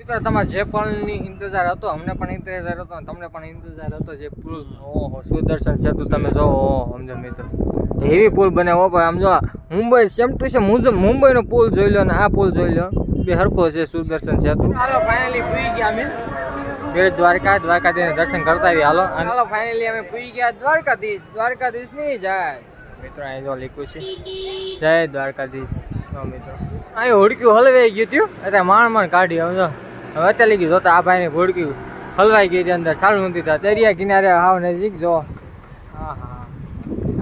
મિત્રો તમારે જે પણની ઇંતજાર હતો અમને પણ ઇંતજાર હતો તમને પણ ઇંતજાર હતો જે પુલ. ઓહો સુદર્શન સેતુ તમે જો ઓહો સમજો મિત્રો. એવી પુલ બને હો ભાઈ સમજો મુંબઈ સેમ ટુ સેમ મુંબઈનો પુલ જોઈ લો અને આ પુલ જોઈ લો. બે હરખો છે સુદર્શન સેતુ. હાલો ફાઇનલી પૂરી ગયા અમે. બે દ્વારકા દ્વારકાધીશ દર્શન કરતા આવી હાલો હાલો ફાઇનલી અમે પૂરી ગયા. દ્વારકાધીશ દ્વારકાધીશની જાય. મિત્રો અહીં જો લીખું છે. જય દ્વારકાધીશ. મિત્રો. અહીં હોડક્યું હલવાઈ ગયું હતું અત્યારે માણ માણ કાઢ્યું સમજો હવે અત્યારે ગયું. જોતા આ ભાઈને ભોડક્યું હલવાઈ ગયું અંદર સારું નથી થતા. દરિયા કિનારે હાવ નજીક જો. હા હા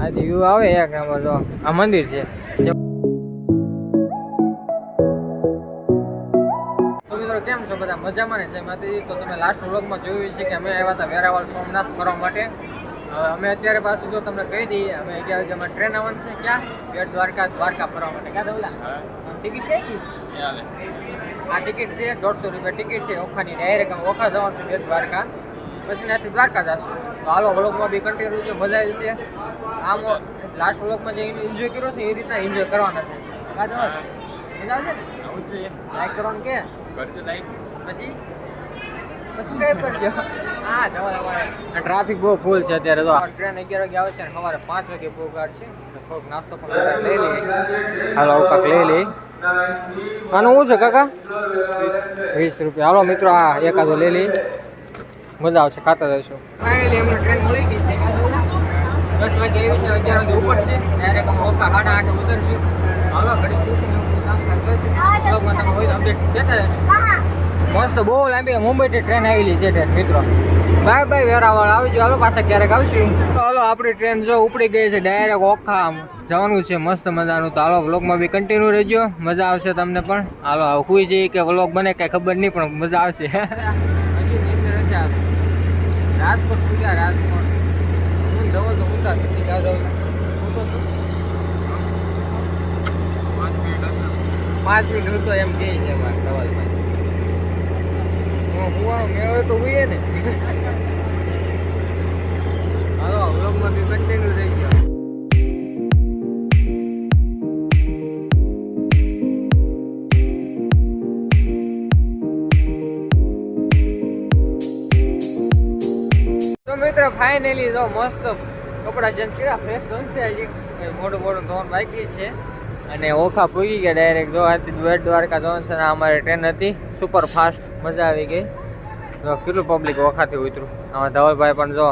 આજે વ્યૂ આવે એક નંબર જો. આ મંદિર છે. કેમ છો બધા? મજામાં ને? છે માતાજી. તો તમે લાસ્ટ વ્લોગમાં જોયું છે કે અમે આવ્યા હતા વેરાવળ સોમનાથ ફરવા માટે. અમે અત્યારે પાછું જો તમને કહી દઈએ અમે અગિયાર વાગે અમે ટ્રેન આવવાનું છે ક્યાં? બેટ દ્વારકા દ્વારકા ફરવા માટે. ક્યાં દવલા ટિકિટ કઈ આ ટિકિટ છે દોઢસો રૂપિયા ટિકિટ છે ઓખાની ડાયરેક્ટ ઓખા જવાનું છે બેટ દ્વારકા. પછી ત્યાંથી દ્વારકા જશું. તો હાલો વ્લોગમાં બી કન્ટિન્યુ છે મજા આવી છે આમ લાસ્ટ વ્લોગમાં જે એન્જોય કર્યો છે એ રીતના એન્જોય કરવાના છે. મજા આવશે ને? લાઈક કરવાનું કે? પછી? કરજો? હા જવા ટ્રાફિક બહુ ફૂલ છે અત્યારે તો. ટ્રેન અગિયાર વાગે આવે છે અને સવારે પાંચ વાગે પહોંચાડ છે. થોડોક નાસ્તો પણ લઈ લઈએ. હાલો આવું કાંક લઈ લઈ આનું શું છે કાકા? વીસ રૂપિયા. હાલો મિત્રો આ એકાદો લઈ લઈ મજા આવશે ખાતા જઈશું. ફાઇનલી અમને ટ્રેન મળી ગઈ છે. દસ વાગે એવી છે અગિયાર વાગે ઉપર છે. ડાયરેક્ટ અમે ઓકા સાડા આઠ ઉતરશું. હાલો ઘડી ખુશી મસ્ત બહુ લાંબી મુંબઈથી ટ્રેન આવેલી છે ટ્રેન મિત્રો. Bye bye Veraval. આવજો હાલો પાછા ક્યારેક આવશું. હાલો આપણી ટ્રેન જો ઉપડી ગઈ છે ડાયરેક્ટ ઓખા આમ જવાનું છે મસ્ત મજાનું. તો હાલો વ્લોગમાં બી કન્ટિન્યુ રહેજો. મજા આવશે તમને પણ. હાલો કોઈ જઈએ કે વ્લોગ બને કાંઈ ખબર નહીં પણ મજા આવશે. રાજકોટ પૂજા રાજકોટ. હું ધવલ તો ઊંચા જવું? પાંચ મિનિટ હું તો એમ કહે છે મારે ધવલભાઈ હું મેળવે તો હુઈએ ને હાલો વ્લોગમાં બી કન્ટિન્યુ રહી ગયો ફાઇનલી જો મસ્ત કપડા ચેન્જ કર્યા ફ્રેશ ગમશે હજી મોટું મોટું ધોન બાકી છે. અને ઓખા પૂગી ગયા ડાયરેક્ટ જો આથી બેટ દ્વારકા અને અમારી ટ્રેન હતી. સુપર ફાસ્ટ મજા આવી ગઈ. જો કેટલું પબ્લિક ઓખાથી ઉતરું આમાં ધવલભાઈ પણ જો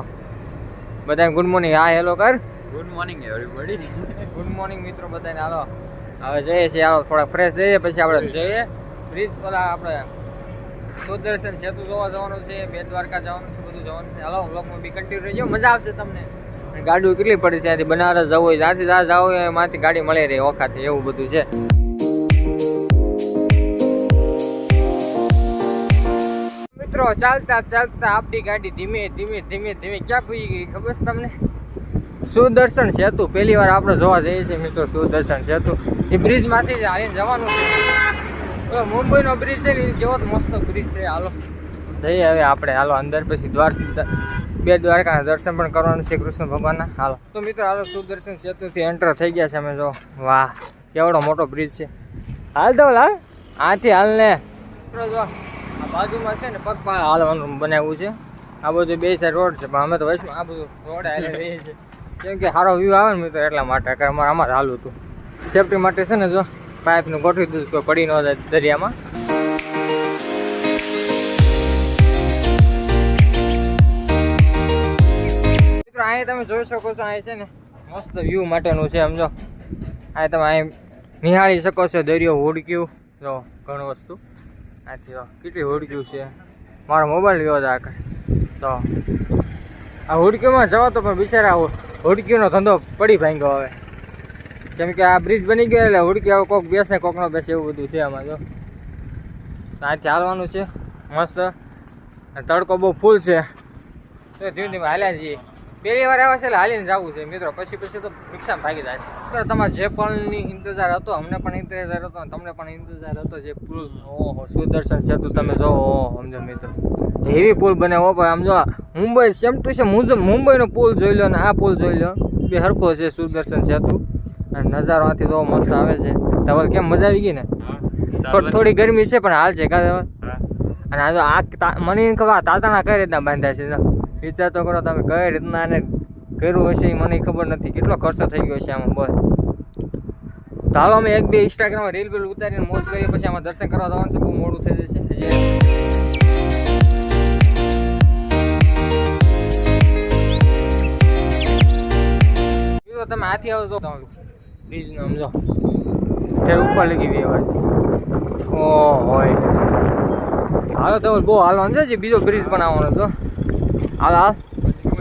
બધાને ગુડ મોર્નિંગ હા હેલો કર. Good morning everybody good morning મિત્રો બધાને. હાલો. હવે જઈએ છીએ હાલો થોડા ફ્રેશ જઈએ પછી આપણે જઈએ. બ્રિજ ઓલા આપણે સુદર્શન સેતુ જોવા જવાનું છે. બેટ દ્વારકા જવાનું છે બધું અને કેટલી પડી છે બનારસ જવું હોય, જ્યાંથી જ્યાં જવું હોય ગાડી મળી રહી ઓખાથી, એવું બધું છે. મિત્રો, ચાલતા ચાલતા આપણી ગાડી ધીમે ધીમે ધીમે ધીમે ક્યાં પૂરી ગઈ, ખબર છે તમને? સુદર્શન સેતુ, પહેલી વાર આપણે જોવા જઈએ છીએ મિત્રો, સુદર્શન સેતુ. એ બ્રિજમાંથી જ હાલીને જવાનું છે. ઓલો મુંબઈનો બ્રિજ છે ને જેવો મસ્ત બ્રિજ છે. હાલો. જઈએ હવે આપણે. હાલો, અંદર પછી દ્વાર, બે દ્વારકાના દર્શન પણ કરવાનું છે કૃષ્ણ ભગવાનના. હાલો. તો મિત્રો, હાલો, સુદર્શન સેતુથી એન્ટર થઈ ગયા છે અમે જો. વાહ, કેવડો મોટો બ્રિજ છે. હાલ તો હાલ આથી હાલ ને. જો બાજુમાં છે ને પગપાળ હાલવાનું બનાવ્યું છે. આ બધું બે સાઈડ રોડ છે, પણ અમે તો વચમાં આ બધું રોડ હાલે રહીએ છીએ કેમ કે સારો વ્યૂ આવે ને મિત્રો, એટલા માટે, કારણ અમારે આમાં જ હાલું હતું. સેફટી માટે છે ને જો, પાઇપનું ગોઠવી દીધું કોઈ પડી ન જાય દરિયામાં. અહીંયા તમે જોઈ શકો છો, અહીં છે ને મસ્ત વ્યૂ માટેનું છે, સમજો. અહીં તમે અહીં નિહાળી શકો છો, દરિયો હુડક્યું. જો, ઘણું વસ્તુ. આથી કેટલી હુડક્યું છે. મારો મોબાઈલ ગયો હતો આગળ. તો, આ હોડક્યુંમાં જવા તો પણ બિચારા હોડક્યુંનો ધંધો પડી ભાંગ્યો હવે. કેમ કે આ બ્રિજ બની ગયો એટલે હોડકી હવે કોક બેસે, કોકનો બેસે એવું બધું છે આમાં, જો. તો આથી હાલવાનું છે, મસ્ત. તડકો બહુ ફૂલ છે. તો ધીમે ધીમે હાલ્યા જઈએ. પહેલી વાર આવ્યા છે એટલે હાલીને જવું છે મિત્રો. પછી પછી તો નુકસાન ભાગી જાય છે. તમારે જે પણની ઇંતજાર હતો અમને પણ ઇંતજાર હતો તમને પણ ઇંતજાર હતો જે પુલ ઓહો સુદર્શન સેતુ તમે જો ઓહો સમજો મિત્રો. એવી પુલ બને હો ભાઈ. આમ જો મુંબઈ સેમ ટુ સેમ મુંબઈનો પુલ જોઈ લો અને આ પુલ જોઈ લો. બે હરકો છે સુદર્શન સેતુ. અને નજારો આથી તો મસ્ત આવે છે. ધવલ કેમ મજા આવી ગઈ ને? થોડી થોડી ગરમી છે પણ હાલ છે કા ધવલ? અને આ મને ખબર તાતાના કઈ રીતના બાંધ્યા છે. વિચાર તો કરો તમે કઈ રીતના એને કર્યું હશે એ મને ખબર નથી. કેટલો ખર્ચો થઈ ગયો છે આમાં બસ તો હાલો અમે એક બે ઇન્સ્ટાગ્રામમાં રીલ બીલ ઉતારીને મોજ કરીએ પછી આમાં દર્શન કરવા જવાનું છે બહુ મોડું થઈ જશે. તમે આથી આવો છો. બ્રિજ નો સમજો. તે ઉપર લગી ગઈ હોય ઓ હોય હાલો તો બહુ હાલવાનું છે જે બીજો બ્રિજ બનાવવાનો તો હાલ હાલ.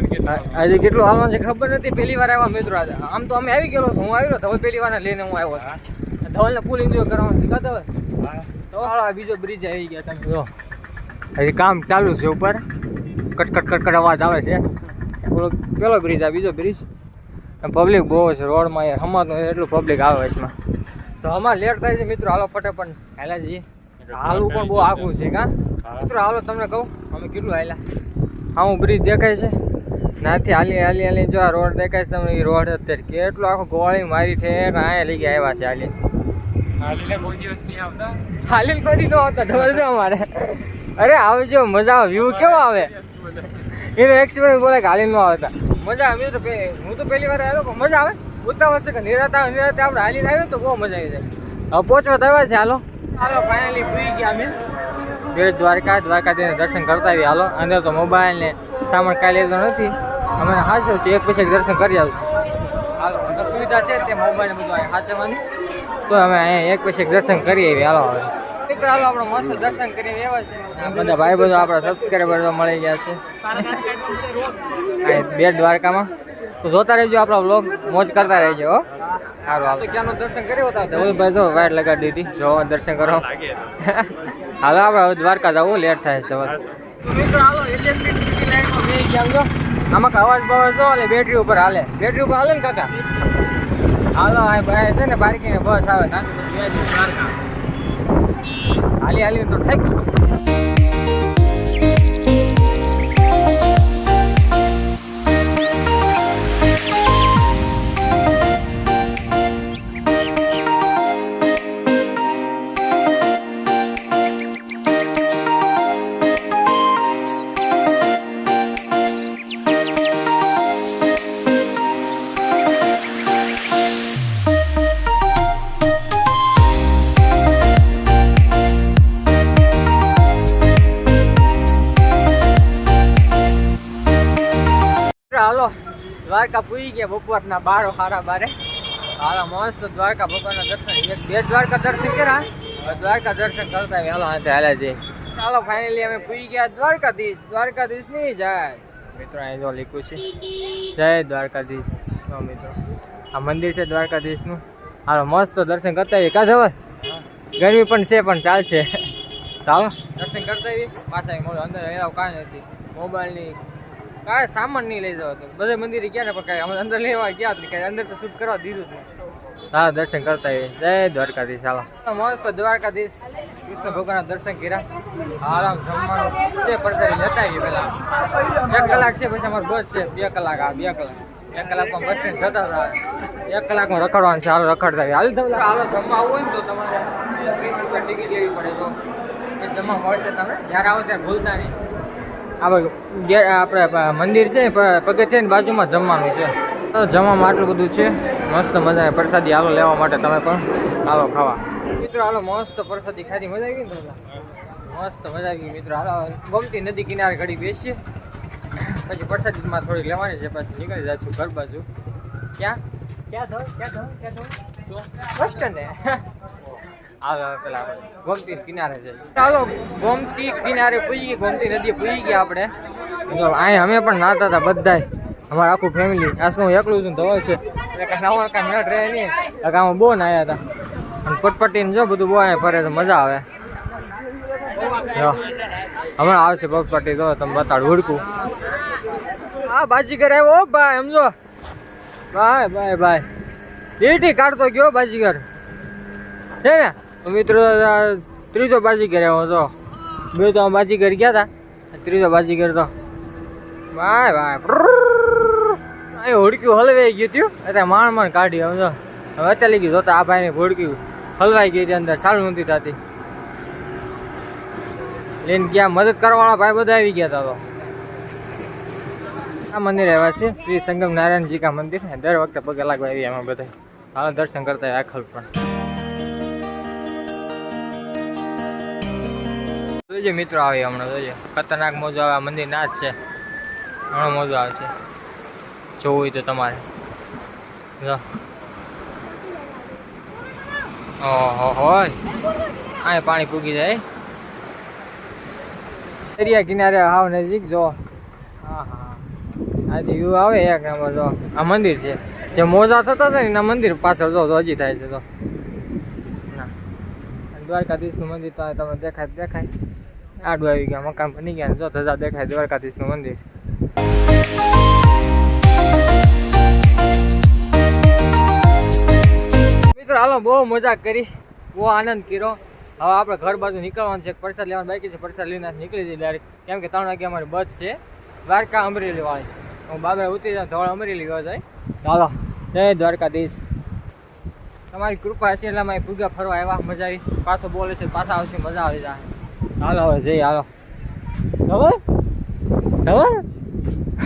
હજી આજે કેટલું હાલવાનું છે ખબર નથી. પહેલી વાર આવ્યા મિત્રો આમ તો અમે આવી ગયેલો છું. હું આવ્યો તો હવે પહેલી વાર લઈને હું આવ્યો છું. ધવલને ફૂલ એન્જોય કરવાનું શીખાતો કાં તો હાલો બીજો બ્રિજ આવી ગયા તમે જો. હજી કામ ચાલુ છે ઉપર. કટકટ કટ કટ કટ અવાજ આવે છે. પેલો પેલો બ્રિજ આ બીજો બ્રિજ પબ્લિક બહુ છે રોડમાં યાર. તો એટલું પબ્લિક આવે છે એમાં. તો હમણાં લેટ થાય છે મિત્રો. હાલો ફટાફટ હાલા જઈએ. હાલવું પણ બહુ આઘું છે કા? મિત્રો હાલો તમને કહું. અમે કેટલું હાલ્યા? હું બ્રિજ દેખાય છે? નાથી હાલી હાલી હાલી જો આ રોડ દેખાય છે તમને એ રોડ અત્યારે કેટલું આખું ગોળી મારી છે ને અહીંયા લઈ ગયા આવ્યા છે હાલી. હાલીને કોઈ આવતા. હાલીને નો આવતા ખબર અમારે? અરે આવજો મજા આવે વ્યૂ કેવો આવે? એનો એક્સપિરિયન્સ બોલે કે હાલી ન આવતા. મજા આવે તો હું તો પહેલી વાર આવ્યો પણ મજા આવે. ઉતાવળ છે કે નિરાતા નિરાતે આપણે હાલીને આવ્યો તો બહુ મજા આવી જાય. હવે પહોંચવા તો આવ્યા છે હાલો. હાલો ફાઇનલી પૂરી ગયા અમે. બેટ દ્વારકા દ્વારકાધીશના દર્શન કરતા આવી હાલો અંદર તો મોબાઈલ ને સામાન કાંઈ લીધો નથી. અમે હાચવ છે એક પછી એક દર્શન કરી આવશું. હાલો અંદર સુવિધા છે તે મોબાઈલ બધું હાચવવાની તો અમે અહીંયા એક પછી દર્શન કરી આવી હાલો હવે. મિત્રો હાલો આપણે મસ્ત દર્શન કરીને એવા છે. બધા ભાઈ બધો આપણા સબસ્ક્રાઈબર મળી ગયા છે. બે બેટ દ્વારકામાં. તો જોતા રહેજો આપણા વ્લોગ મોજ કરતા રહેજો હો. સારું હાલો. ક્યાંનો દર્શન કર્યો હતા? ભાઈ જો વાયર લગાડી દીધી. જો દર્શન કરો. હાલો આપણે હવે દ્વારકા જવું લેટ થાય છે આમાં અવાજ બવાજ જો એટલે બેટરી ઉપર હાલે. બેટરી ઉપર હાલે ને કાકા? હાલો ભાઈ છે ને પાર્કિંગ બસ આવે. હાલી હાલી તો થઈ ગયું હાલો, દ્વારકા પૂરી ગયા બપોરના બારો હારા બારે. હાલો, મસ્ત દ્વારકા ભગવાનના દર્શન. એક, બે દ્વારકા દર્શન કર્યા. દ્વારકા દર્શન કરતા હાલો, હાથે હાલે છે. ચાલો ફાઇનલી અમે પૂરી ગયા દ્વારકાધીશ. દ્વારકાધીશની જાય. મિત્રો, અહીં જો લીખું છે. જય દ્વારકાધીશ. મિત્રો, આ મંદિર છે દ્વારકાધીશનું. હાલો, મસ્ત દર્શન કરતા આવીએ. કા જવા ગરમી પણ છે, પણ ચાલશે. ચાલો દર્શન કરતા આવીએ. પાછા મોડું અંદર હેરાવ કાંઈ નથી. મોબાઈલની કાંઈ સામાન નહીં લઈ જવાતો. બધે મંદિરે ગયા ને પણ કાંઈ અમે અંદર લેવા ગયા જ કાંઈ અંદર તો શૂટ કરવા દીધું જ નહીં. હા દર્શન કરતા જય દ્વારકાધીશ હાલો. મસ્ત દ્વારકાધીશ. કૃષ્ણ ભગવાનના દર્શન કર્યા. આરામ જમવાનું. છે લેતા આવીએ પહેલા. એક કલાક છે પછી અમારે બસ છે. બે કલાક આ બે કલાક. એક કલાકમાં બસ સ્ટેન્ડ જતા હતા. એક કલાકમાં રખડવાનું છે હાલો રખડતા હાલ તમે હાલો જમવા આવો ને તો તમારે ત્રીસ રૂપિયા ટિકિટ લેવી પડે તો જમવા મળશે તમે જ્યારે આવો ત્યારે ભૂલતા નહીં. આ બાજુ ગે- આપણે મંદિર છે પગથિયાની બાજુમાં જમવાનું છે. જમવામાં આટલું બધું છે. મસ્ત મજા પ્રસાદી હાલો લેવા માટે તમે પણ હાલો ખાવા. મિત્રો હાલો મસ્ત પ્રસાદી ખાધી. મજા આવી ને મસ્ત મજા આવી મિત્રો. હાલો ગમતી નદી કિનારે ઘડી બેસીએ. પછી પ્રસાદીમાં થોડી લેવાની છે. પછી નીકળી જશું ઘર બાજુ. ક્યાં? ક્યાં થયું ક્યાં થયું ક્યાં થયું બસ સ્ટેન્ડે. ગોમતી કિનારે છે. ચાલો, ગોમતી કિનારે પૂજી ગોમતી નદી પૂજી ગયા આપણે. અહીં અમે પણ નાતા હતા બધાય. અમારું આખું ફેમિલી આ શું એકલું છું ધોળ છે? એટલે કાંઈ મેળ રહે નહીં. એટલે બહુ નાયા હતા. પટપટીને જો બધું બહુ અહીંયા ફરે તો મજા આવે. હમણાં આવશે પટપટી, તો તમે બતાડું, હુડકું. હા બાજીગર આવ્યો હો ભાઈ, સમજો. બાય બાય બાય લીટી કાઢતો ગયો બાજીગર છે ને? મિત્રો ત્રીજો બાજીગર આવ્યો છો બે તો બાજીગર ગયા હતા ત્રીજો બાજીગર તો ભાઈ ભાઈ અહીં હોડક્યું હલવાઈ ગયું હતું અત્યારે માણ માણ કાઢી સમજો હવે અત્યારે ગયું. જોતા આ ભાઈને હોડક્યું હલવાઈ ગયું હતી અંદર. સારું નથી થતી. લઈને ગયા. મદદ કરવાવાળા ભાઈ બધા આવી ગયા હતા તો. આ મંદિર એવા છે. શ્રી સંગમ નારાયણજી કા મંદિર. દર વખતે પગે લાગવા આવી એમાં બધા હાલ, દર્શન કરતા આખલ પણ. જોજો મિત્રો આવે હમણાં જોજો. ખતરનાક મોજો આવે આ મંદિર ના જ છે. ઘણો મોજો આવે છે. જોવું હોય તો તમારે. ઓહો, હોય. આ પાણી પૂગી જાય. દરિયા કિનારે હાવ નજીક, જો. હા હા આજે વ્યૂ આવે એક નંબર, જો. આ મંદિર છે. જે મોજા થતા હતા ને એના મંદિર પાછળ, જો હજી થાય છે તો દ્વારકાધીશનું મંદિર તો તમે દેખાય દેખાય. આડું આવી ગયા. મકાન બની ગયા જો ધજા દેખાય દ્વારકાધીશનું મંદિર. મિત્રો, હાલો, બહુ મજા કરી. બહુ આનંદ કર્યો. હવે આપણે ઘર બાજુ નીકળવાનું છે. પ્રસાદ લેવાનું બાકી છે. પ્રસાદ લઈને નીકળી જઈએ ડાયરેક્ટ કેમ કે ત્રણ વાગે અમારી બસ છે. દ્વારકા અમરેલી વાળી. હું બાબરા ઉતરી જાઉં ધોળ અમરેલી ગયો જાય. ચાલો જય દ્વારકાધીશ. તમારી કૃપા હશે એટલે અમે પૂજા ફરવા આવ્યા. મજા આવી. પાછો બોલે છે, પાછા આવશે, મજા આવી જાય. હાલો, હવે જઈએ, હાલો. હવે હવે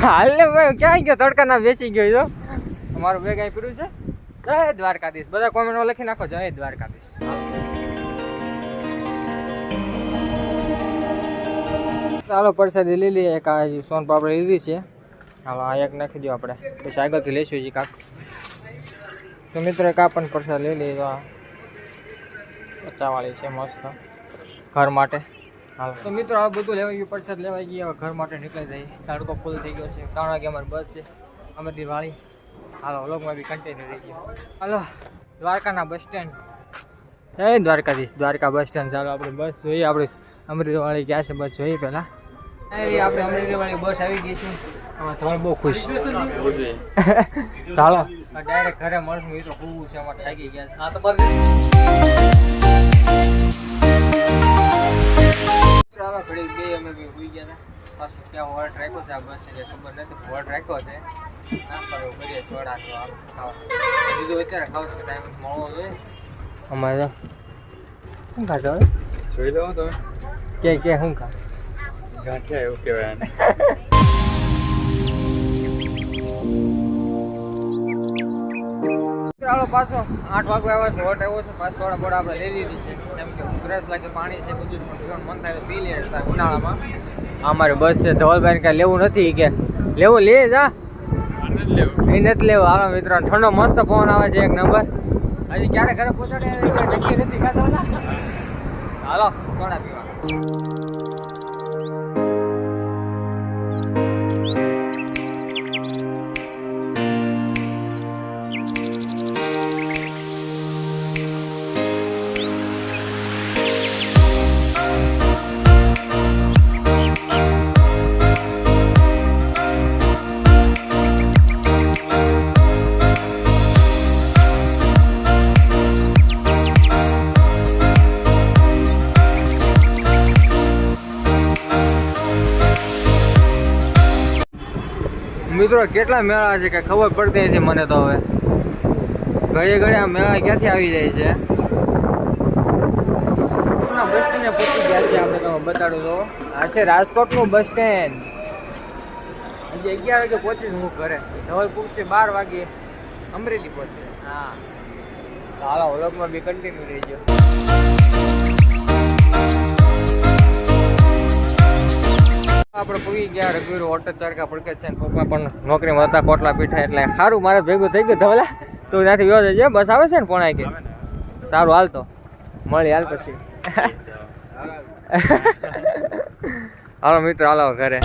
હાલ ને ભાઈ ક્યાં ગયો? તડકાના બેસી ગયો છો અમારું બેગ અહીં પીડ્યું છે. જય દ્વારકાધીશ. બધા કોમેન્ટમાં લખી નાખો, જય દ્વારકાધીશ. ચાલો, પરસાદી લઈ લઈએ. એક આ જે સોન પાપડી લીધી છે. હાલો, આ એક નાખી દો આપણે. પછી આગળથી લઈશું હજી કાક. તો મિત્રો, એક આ પણ પ્રસાદ લઈ લઈએ. તો આ પચાવાળી છે, મસ્ત. ઘર માટે. તો મિત્રો આ બધું લેવાઈ ગયું, પરસાદ લેવાઈ ગયું ઘર માટે નીકળી જાય. તડકો ફૂલ થઈ ગયો છે. ત્રણ વાગે અમારી બસ છે. અમરથી વાળી. હાલો, વ્લોગમાં બી કન્ટિન્યુ રહી ગયો. હાલો, દ્વારકાના બસ સ્ટેન્ડ એ દ્વારકાધીશ. દ્વારકા બસ સ્ટેન્ડ ચાલો, આપણે બસ જોઈએ. આપણે અમરીવાળી ગયા છે? બસ જોઈએ પહેલાં. આપણે અમરીવાળી બસ આવી ગઈ છે. ત્રણ બહુ ખુશ. ચાલો ડાયરેક્ટ ઘરે મળશું. એ તો ખૂબ છે, અમારે થાકી ગયા છે. હા, તો બસ. આવા ઘડી બે અમે બી હોઈ ગયા હતા પાછું ક્યાં હોલ્ટ રાખ્યો છે આ બસ એટલે ખબર નથી હોલ્ટ રાખ્યો છે. એવું કરીએ ચોડા તો આમ ખાવા. બીજું અત્યારે ખાવશે ટાઈમ મળવો જોઈએ. અમારે શું ખાતો જોઈ લો તમે. કે કે શું ખા ગાંઠિયા એવું કહેવાય ચાલો પાછો આઠ વાગે આવ્યા છે હોટ આવ્યો છે પાછો થોડા બોડા આપણે લઈ લીધી છે. કેમ કે ઉધરસ લાગે પાણી છે બધું જ પીવાનું મન થાય પી લે ઉનાળામાં. અમારે બસ છે ધવલભાઈ કાંઈ લેવું નથી કે. લેવું લે જા. એ નથી લેવું. હાલો મિત્રો ઠંડો મસ્ત પવન આવે છે એક નંબર. હજી ક્યારે ઘરે પહોંચાડે નક્કી નથી ખાતો હાલો થોડા પીવા. મિત્રો, કેટલા મેળા છે કે ખબર પડતી નથી મને તો હવે. ઘડીએ ઘડી આ મેળા ક્યાંથી આવી જાય છે? બસ સ્ટેન્ડ પહોંચી ગયા છે આપણે તમે બતાડું તો. આ છે રાજકોટનું બસ સ્ટેન્ડ. હજી અગિયાર વાગે પહોંચીશ હું ઘરે. ધવલ પૂછશે બાર વાગે. અમરેલી પહોંચે. હા. હાલો વ્લોગમાં બી કન્ટિન્યુ રહી આપણે પૂરી ગયા રઘુવીર ઓટો ચરકા પડકે છે પપ્પા પણ નોકરીમાં હતા કોટલા પીઠા એટલે સારું મારે ભેગું થઈ ગયું ધવલા તું ત્યાંથી વ્યવસ્થિત છે બસ આવે છે ને પોણા કે સારું હાલ તો. મળી હાલ પછી. હાલો મિત્રો હાલો ઘરે.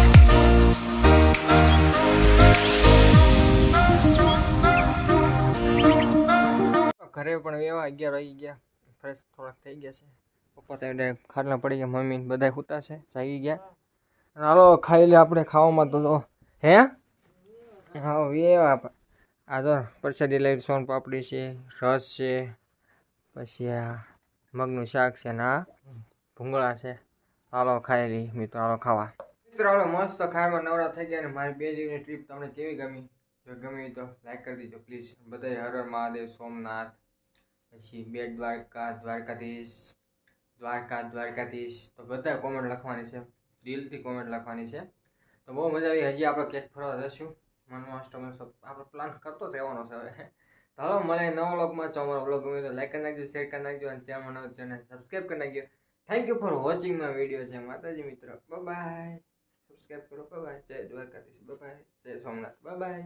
ઘરે પણ એવા અગિયાર વાગી ગયા. ફ્રેશ થોડાક થઈ ગયા છે. પપ્પા તો ખાટલા પડી ગયા મમ્મી બધા સૂતા છે જાગી ગયા. હાલો, ખાઈ લે આપણે ખાવામાં તો હે? હા એવા આ તો પ્રસાદી લઈ સોન પાપડી છે, રસ છે, પછી આ મગનું શાક છે ને ભૂંગળા છે. હાલો, ખાઈ લઈ મિત્રો, હાલો, ખાવા. મિત્રો, હાલો, મસ્ત ખાવામાં નવરા થઈ ગયા અને મારી બે દિવસની ટ્રીપ તમને કેવી ગમી? જો ગમી તો લાઈક કરી દીજો પ્લીઝ બધાય હર હર મહાદેવ, સોમનાથ, પછી બેટ દ્વારકા, દ્વારકાધીશ દ્વારકા, દ્વારકાધીશ. તો બધા કોમેન્ટ લખવાની છે. દિલથી કોમેન્ટ લખવાની છે. તો બહુ મજા આવી. હજી આપણે કેક ફરવા જશું મનમાં અષ્ટમી સપ આપણો પ્લાન કરતો રહેવાનો છે હવે. તો હલો મળે નવો વ્લોગમાં. જો અમારો ગમે તો લાઈક કરી નાખજો શેર કરી નાખજો અને ચેનલ નવો ચેનલ સબસ્ક્રાઈબ કરી નાખજો. Thank you for watching my video છે માતાજી મિત્રો. બાય સબસ્ક્રાઈબ કરો. બાય જય દ્વારકાધીશ. બાય જય સોમનાથ. બાય